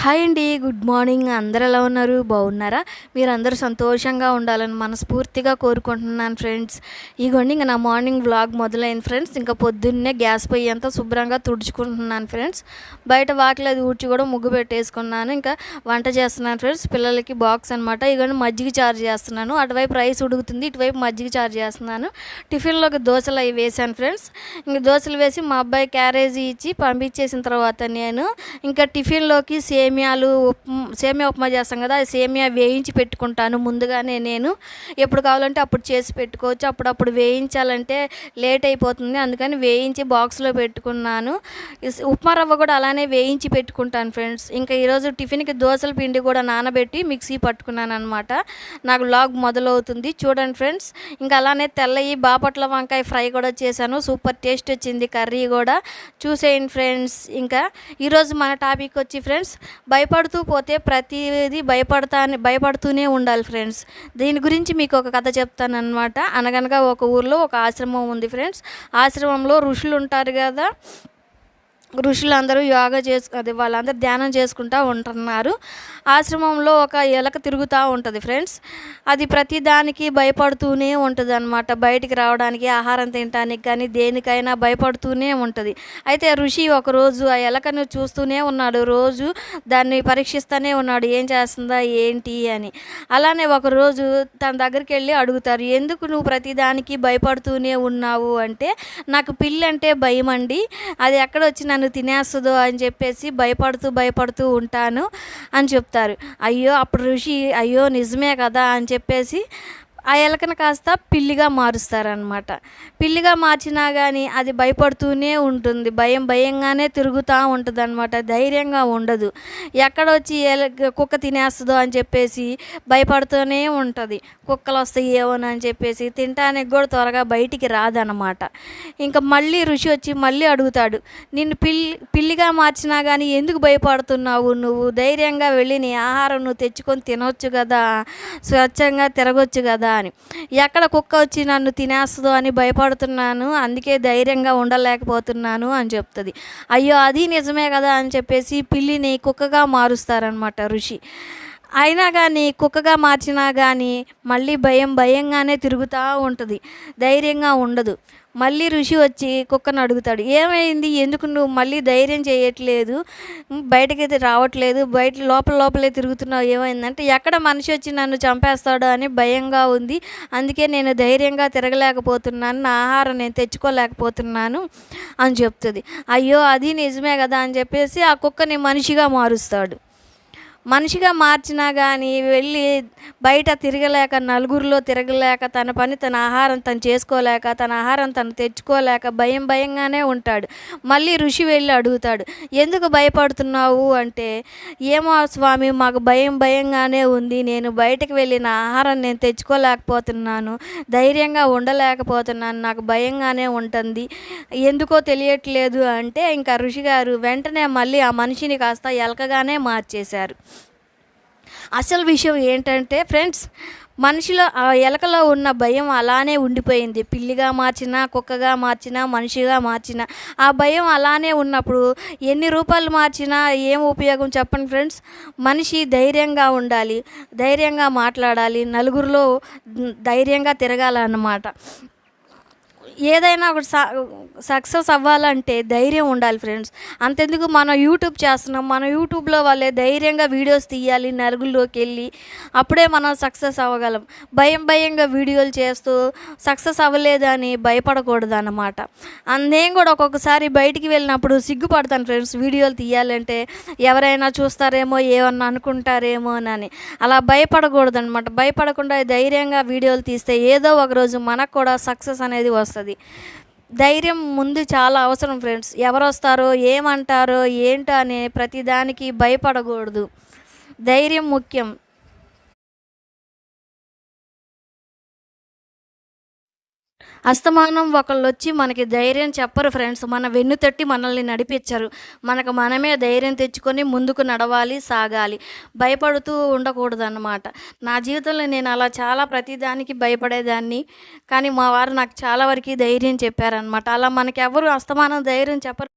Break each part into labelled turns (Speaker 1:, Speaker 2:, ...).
Speaker 1: Hi అండి good morning. అందరు ఎలా ఉన్నారు? బాగున్నారా? మీరు అందరూ సంతోషంగా ఉండాలని మనస్ఫూర్తిగా కోరుకుంటున్నాను ఫ్రెండ్స్. ఇగోండి ఇంకా నా మార్నింగ్ వ్లాగ్ మొదలైంది ఫ్రెండ్స్. ఇంకా పొద్దున్నే గ్యాస్ పొయ్యి అంతా శుభ్రంగా తుడుచుకుంటున్నాను ఫ్రెండ్స్. బయట వాకిలి అది ఊడ్చి కూడా ముగ్గు పెట్టేసుకున్నాను. ఇంకా వంట చేస్తున్నాను ఫ్రెండ్స్. పిల్లలకి బాక్స్ అనమాట ఇగోండి మజ్జిగ చార్జ్ చేస్తున్నాను. అటువైపు రైస్ ఉడుకుతుంది ఇటువైపు మజ్జిగ చార్జ్ చేస్తున్నాను. టిఫిన్లోకి దోశలు అవి వేసాను ఫ్రెండ్స్. ఇంకా దోశలు వేసి మా అబ్బాయి క్యారేజీ ఇచ్చి పంపించేసిన తర్వాత నేను ఇంకా టిఫిన్లోకి సేమియాలు సేమియా ఉప్మా చేస్తాం కదా అది సేమియా వేయించి పెట్టుకుంటాను. ముందుగానే నేను ఎప్పుడు కావాలంటే అప్పుడు చేసి పెట్టుకోవచ్చు. అప్పుడప్పుడు వేయించాలంటే లేట్ అయిపోతుంది. అందుకని వేయించి బాక్స్లో పెట్టుకున్నాను. ఉప్మా రవ్వ కూడా అలానే వేయించి పెట్టుకుంటాను ఫ్రెండ్స్. ఇంకా ఈరోజు టిఫిన్కి దోశల పిండి కూడా నానబెట్టి మిక్సీ పట్టుకున్నాను అనమాట నాకు లాగ్ మొదలవుతుంది. చూడండి ఫ్రెండ్స్. ఇంకా అలానే తెల్లయి బాపట్ల వంకాయ ఫ్రై కూడా చేశాను. సూపర్ టేస్ట్ వచ్చింది. కర్రీ కూడా. చూసేయండి ఫ్రెండ్స్. ఇంకా ఈరోజు మన టాపిక్ వచ్చి ఫ్రెండ్స్ భయపడుతూ పోతే ప్రతిదీ భయపడతా భయపడుతూనే ఉండాలి ఫ్రెండ్స్. దీని గురించి మీకు ఒక కథ చెప్తాను అనమాట అనగనగా ఒక ఊర్లో ఒక ఆశ్రమం ఉంది ఫ్రెండ్స్. ఆశ్రమంలో ఋషులు ఉంటారు కదా. ఋషులందరూ యోగా చేసు అది వాళ్ళందరూ ధ్యానం చేసుకుంటూ ఉంటున్నారు. ఆశ్రమంలో ఒక ఎలక తిరుగుతూ ఉంటుంది ఫ్రెండ్స్. అది ప్రతి దానికి భయపడుతూనే ఉంటుంది అనమాట బయటికి రావడానికి ఆహారం తినడానికి కానీ దేనికైనా భయపడుతూనే ఉంటుంది. అయితే ఋషి ఒకరోజు ఆ ఎలకను చూస్తూనే ఉన్నాడు. రోజు దాన్ని పరీక్షిస్తూనే ఉన్నాడు. ఏం చేస్తుందా ఏంటి అని. అలానే ఒకరోజు తన దగ్గరికి వెళ్ళి అడుగుతారు ఎందుకు నువ్వు ప్రతిదానికి భయపడుతూనే ఉన్నావు? అంటే నాకు పిల్లంటే భయం అండి అది ఎక్కడ వచ్చిన నన్ను తినేస్తుందో అని చెప్పేసి భయపడుతూ భయపడుతూ ఉంటాను అని చెప్తారు. అయ్యో అప్పుడు ఋషి అయ్యో నిజమే కదా అని చెప్పేసి ఆ ఎలకను కాస్త పిల్లిగా మారుస్తారనమాట పిల్లిగా మార్చినా కానీ అది భయపడుతూనే ఉంటుంది. భయం భయంగానే తిరుగుతూ ఉంటుంది అనమాట ధైర్యంగా ఉండదు. ఎక్కడ వచ్చి ఎల కుక్క తినేస్తుందో అని చెప్పేసి భయపడుతూనే ఉంటుంది. కుక్కలు వస్తాయి ఏమోనని అని చెప్పేసి తినటానికి కూడా త్వరగా బయటికి రాదనమాట ఇంకా మళ్ళీ ఋషి వచ్చి మళ్ళీ అడుగుతాడు నిన్ను పిల్లి పిల్లిగా మార్చినా కానీ ఎందుకు భయపడుతున్నావు నువ్వు? ధైర్యంగా వెళ్ళి నీ ఆహారం నువ్వు తెచ్చుకొని తినొచ్చు కదా. స్వచ్ఛంగా తిరగొచ్చు కదా. అని. ఎక్కడ కుక్క వచ్చి నన్ను తినేస్తుందో అని భయపడుతున్నాను అందుకే ధైర్యంగా ఉండలేకపోతున్నాను అని చెప్తుంది. అయ్యో అది నిజమే కదా అని చెప్పేసి పిల్లిని కుక్కగా మారుస్తారనమాట ఋషి. అయినా కానీ కుక్కగా మార్చినా కానీ మళ్ళీ భయం భయంగానే తిరుగుతూ ఉంటుంది. ధైర్యంగా ఉండదు. మళ్ళీ ఋషి వచ్చి కుక్కను అడుగుతాడు ఏమైంది? ఎందుకు నువ్వు మళ్ళీ ధైర్యం చేయట్లేదు? బయటకైతే రావట్లేదు. బయట లోపల లోపలే తిరుగుతున్నావు. ఏమైందంటే ఎక్కడ మనిషి వచ్చి నన్ను చంపేస్తాడో అని భయంగా ఉంది. అందుకే నేను ధైర్యంగా తిరగలేకపోతున్నాను. నా ఆహారం నేను తెచ్చుకోలేకపోతున్నాను అని చెప్తుంది. అయ్యో అది నిజమే కదా అని చెప్పేసి ఆ కుక్కని మనిషిగా మారుస్తాడు. మనిషిగా మార్చినా కానీ వెళ్ళి బయట తిరగలేక నలుగురిలో తిరగలేక తన పని తన ఆహారం తను చేసుకోలేక తన ఆహారం తను తెచ్చుకోలేక భయం భయంగానే ఉంటాడు. మళ్ళీ ఋషి వెళ్ళి అడుగుతాడు ఎందుకు భయపడుతున్నావు? అంటే ఏమో స్వామి మాకు భయం భయంగానే ఉంది. నేను బయటకు వెళ్ళిన ఆహారం నేను తెచ్చుకోలేకపోతున్నాను. ధైర్యంగా ఉండలేకపోతున్నాను. నాకు భయంగానే ఉంటుంది. ఎందుకో తెలియట్లేదు. అంటే ఇంకా ఋషి గారు వెంటనే మళ్ళీ ఆ మనిషిని కాస్త ఎలకగానే మార్చేశారు. అసలు విషయం ఏంటంటే ఫ్రెండ్స్ మనిషిలో ఆ ఎలకలో ఉన్న భయం అలానే ఉండిపోయింది. పిల్లిగా మార్చినా కుక్కగా మార్చినా మనిషిగా మార్చినా. ఆ భయం అలానే ఉన్నప్పుడు ఎన్ని రూపాయలు మార్చినా ఏం ఉపయోగం చెప్పండి ఫ్రెండ్స్? మనిషి ధైర్యంగా ఉండాలి ధైర్యంగా మాట్లాడాలి నలుగురిలో ధైర్యంగా తిరగాలన్నమాట. ఏదైనా ఒకటి సక్సెస్ అవ్వాలంటే ధైర్యం ఉండాలి ఫ్రెండ్స్. అంతెందుకు మనం యూట్యూబ్ చేస్తున్నాం మన యూట్యూబ్లో వాళ్ళే ధైర్యంగా వీడియోస్ తీయాలి నలుగుల్లోకి వెళ్ళి అప్పుడే మనం సక్సెస్ అవ్వగలం. భయం భయంగా వీడియోలు చేస్తూ సక్సెస్ అవ్వలేదని భయపడకూడదు అన్నమాట నేను కూడా ఒక్కొక్కసారి బయటికి వెళ్ళినప్పుడు సిగ్గుపడతాను ఫ్రెండ్స్ వీడియోలు తీయాలంటే ఎవరైనా చూస్తారేమో ఏమన్నా అనుకుంటారేమో అని అలా భయపడకూడదు అనమాట భయపడకుండా ధైర్యంగా వీడియోలు తీస్తే ఏదో ఒక రోజు మనకు కూడా సక్సెస్ అనేది వస్తుంది. ధైర్యం ముందు చాలా అవసరం ఫ్రెండ్స్. ఎవరు వస్తారో ఏమంటారో ఏంటో అనే ప్రతిదానికి భయపడకూడదు. ధైర్యం ముఖ్యం. అస్తమానం ఒకళ్ళు వచ్చి మనకి ధైర్యం చెప్పరు ఫ్రెండ్స్. మన వెన్ను తట్టి మనల్ని నడిపించరు మనకు మనమే ధైర్యం తెచ్చుకొని ముందుకు నడవాలి సాగాలి. భయపడుతూ ఉండకూడదన్నమాట. నా జీవితంలో నేను అలా చాలా ప్రతిదానికి భయపడేదాన్ని. కానీ మా వారు నాకు చాలా వరకు ధైర్యం చెప్పారనమాట అలా మనకి ఎవరు అస్తమానం ధైర్యం చెప్పరు.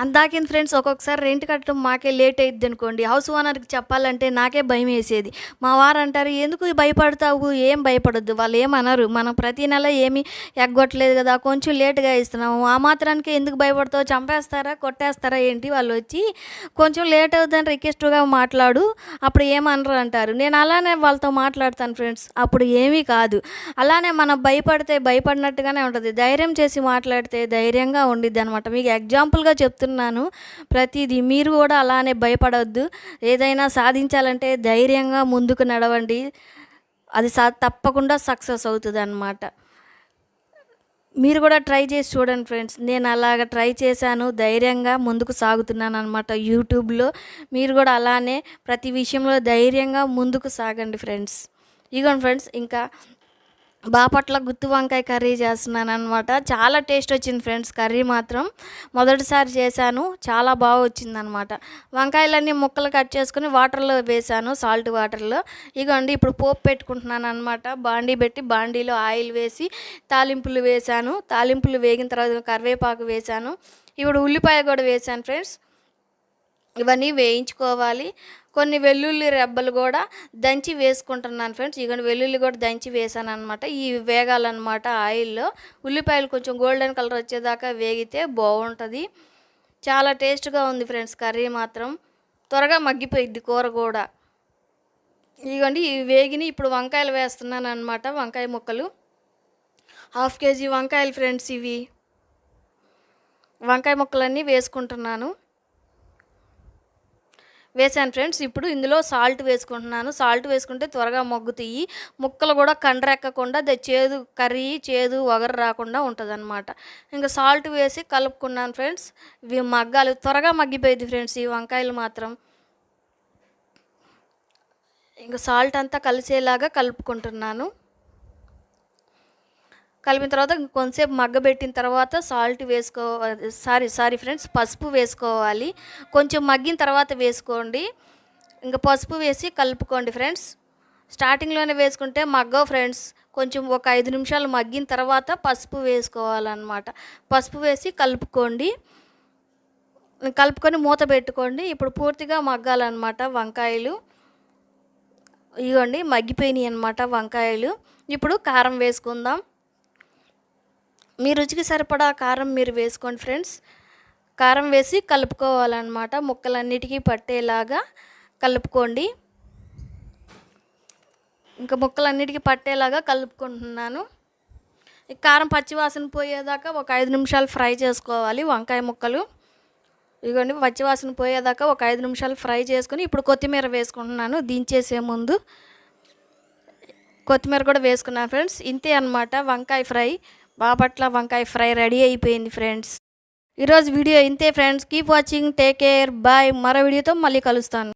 Speaker 1: అందాకేం ఫ్రెండ్స్ ఒక్కొక్కసారి రెంట్ కట్టడం మాకే లేట్ అయ్యిద్ది అనుకోండి. హౌస్ ఓనర్కి చెప్పాలంటే నాకే భయం వేసేది. మా వారు అంటారు ఎందుకు భయపడతావు? ఏం భయపడొద్దు? వాళ్ళు ఏమనరు. మనం ప్రతి నెల ఏమి ఎగ్గొట్టలేదు కదా కొంచెం లేట్గా ఇస్తున్నాము. ఆ మాత్రానికి ఎందుకు భయపడతావు? చంపేస్తారా? కొట్టేస్తారా? ఏంటి? వాళ్ళు వచ్చి కొంచెం లేట్ అవుతుందని రిక్వెస్ట్గా మాట్లాడు. అప్పుడు ఏమనరు అంటారు. నేను అలానే వాళ్ళతో మాట్లాడతాను ఫ్రెండ్స్. అప్పుడు ఏమీ కాదు. అలానే మనం భయపడితే భయపడినట్టుగానే ఉంటుంది. ధైర్యం చేసి మాట్లాడితే ధైర్యంగా ఉండిద్ది అనమాట మీకు ఎగ్జాంపుల్గా చెప్తున్నాను. ప్రతిదీ మీరు కూడా అలానే భయపడవద్దు ఏదైనా సాధించాలంటే ధైర్యంగా ముందుకు నడవండి. అది సా తప్పకుండా సక్సెస్ అవుతుంది అనమాట మీరు కూడా ట్రై చేసి చూడండి ఫ్రెండ్స్. నేను అలాగ ట్రై చేశాను. ధైర్యంగా ముందుకు సాగుతున్నాను అనమాట యూట్యూబ్లో. మీరు కూడా అలానే ప్రతి విషయంలో ధైర్యంగా ముందుకు సాగండి ఫ్రెండ్స్. ఇగోండి ఫ్రెండ్స్ ఇంకా బాపట్ల గుత్తి వంకాయ కర్రీ చేస్తున్నాను అనమాట చాలా టేస్ట్ వచ్చింది ఫ్రెండ్స్ కర్రీ మాత్రం. మొదటిసారి చేశాను చాలా బాగా వచ్చింది అనమాట వంకాయలన్నీ ముక్కలు కట్ చేసుకుని వాటర్లో వేసాను సాల్ట్ వాటర్లో. ఇగోండి ఇప్పుడు పోపు పెట్టుకుంటున్నాను అనమాట బాండీ పెట్టి బాండీలో ఆయిల్ వేసి తాలింపులు వేసాను తాలింపులు వేగిన తర్వాత కరివేపాకు వేసాను ఇప్పుడు ఉల్లిపాయ కూడా వేసాను ఫ్రెండ్స్. ఇవన్నీ వేయించుకోవాలి. కొన్ని వెల్లుల్లి రెబ్బలు కూడా దంచి వేసుకుంటున్నాను ఫ్రెండ్స్. ఇక వెల్లుల్లి కూడా దంచి వేసాను అనమాట ఈ వేగాలన్నమాట ఆయిల్లో. ఉల్లిపాయలు కొంచెం గోల్డెన్ కలర్ వచ్చేదాకా వేగితే బాగుంటుంది. చాలా టేస్ట్గా ఉంది ఫ్రెండ్స్ కర్రీ మాత్రం. త్వరగా మగ్గిపోయిద్ది కూర కూడా. ఇదిగోండి ఇవి వేగిని ఇప్పుడు వంకాయలు వేస్తున్నాను అనమాట వంకాయ ముక్కలు. హాఫ్ కేజీ వంకాయలు ఫ్రెండ్స్ ఇవి. వంకాయ ముక్కలన్నీ వేసుకుంటున్నాను. వేసాను ఫ్రెండ్స్. ఇప్పుడు ఇందులో సాల్ట్ వేసుకుంటున్నాను. సాల్ట్ వేసుకుంటే త్వరగా మొగ్గుతాయి ముక్కలు కూడా కండ్రెక్కకుండా చేదు కర్రీ చేదు వగరు రాకుండా ఉంటుంది అనమాట ఇంకా సాల్ట్ వేసి కలుపుకున్నాను ఫ్రెండ్స్. ఇవి మగ్గాలి. త్వరగా మగ్గిపోయింది ఫ్రెండ్స్ ఈ వంకాయలు మాత్రం. ఇంకా సాల్ట్ అంతా కలిసేలాగా కలుపుకుంటున్నాను. కలిపిన తర్వాత కొంతసేపు మగ్గబెట్టిన తర్వాత సాల్ట్ వేసుకో సారీ సారీ ఫ్రెండ్స్ పసుపు వేసుకోవాలి. కొంచెం మగ్గిన తర్వాత వేసుకోండి. ఇంకా పసుపు వేసి కలుపుకోండి ఫ్రెండ్స్ స్టార్టింగ్లోనే వేసుకుంటే మగ్గ ఫ్రెండ్స్ కొంచెం ఒక ఐదు నిమిషాలు మగ్గిన తర్వాత పసుపు వేసుకోవాలన్నమాట. పసుపు వేసి కలుపుకోండి. కలుపుకొని మూత పెట్టుకోండి. ఇప్పుడు పూర్తిగా మగ్గాలన్నమాట వంకాయలు. ఇవ్వండి మగ్గిపోయినాయి అనమాట వంకాయలు. ఇప్పుడు కారం వేసుకుందాం. మీ రుచికి సరిపడా కారం మీరు వేసుకోండి ఫ్రెండ్స్. కారం వేసి కలుపుకోవాలన్నమాట. ముక్కలన్నిటికీ పట్టేలాగా కలుపుకోండి. ఇంకా ముక్కలన్నిటికీ పట్టేలాగా కలుపుకుంటున్నాను. ఈ కారం పచ్చివాసన పోయేదాకా ఒక ఐదు నిమిషాలు ఫ్రై చేసుకోవాలి వంకాయ ముక్కలు. ఇదిగోండి పచ్చివాసన పోయేదాకా ఒక ఐదు నిమిషాలు ఫ్రై చేసుకుని ఇప్పుడు కొత్తిమీర వేసుకుంటున్నాను. దించేసే ముందు కొత్తిమీర కూడా వేసుకున్నాను ఫ్రెండ్స్. ఇంతే అనమాట వంకాయ ఫ్రై. బాపట్ల వంకాయ ఫ్రై రెడీ అయిపోయింది ఫ్రెండ్స్. ఈరోజు వీడియో ఇంతే friends. Keep watching take care bye. మరో వీడియోతో మళ్ళీ కలుస్తాను.